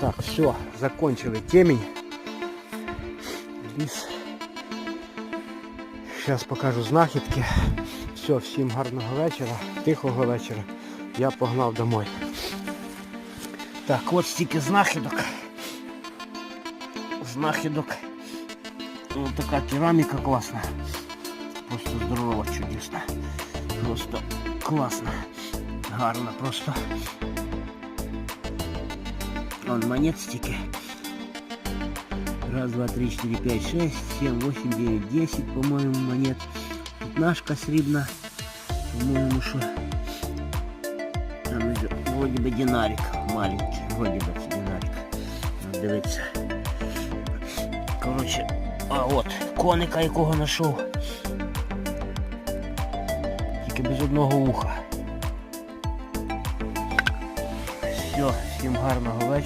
Так, все, закончили темень. Ліс. Зараз покажу знахідки. Все, всім гарного вечора, тихого вечора. Я погнав домой. Так, от стільки знахідок. Знахідок. Ось така кераміка класна. Просто здорова, чудесна. Просто класна. Гарна просто. Вон монет стики. Раз, два, три, четыре, пять, шесть, семь, восемь, девять, десять, по-моему, монет. Пятнашка срібна. По-моему, что... Там уже вроде бы динарик маленький. Вроде бы це динарик. Ну, Дивіться. Короче, а от, коника якого знайшов. Тільки без одного вуха. Все, всім гарного вечора.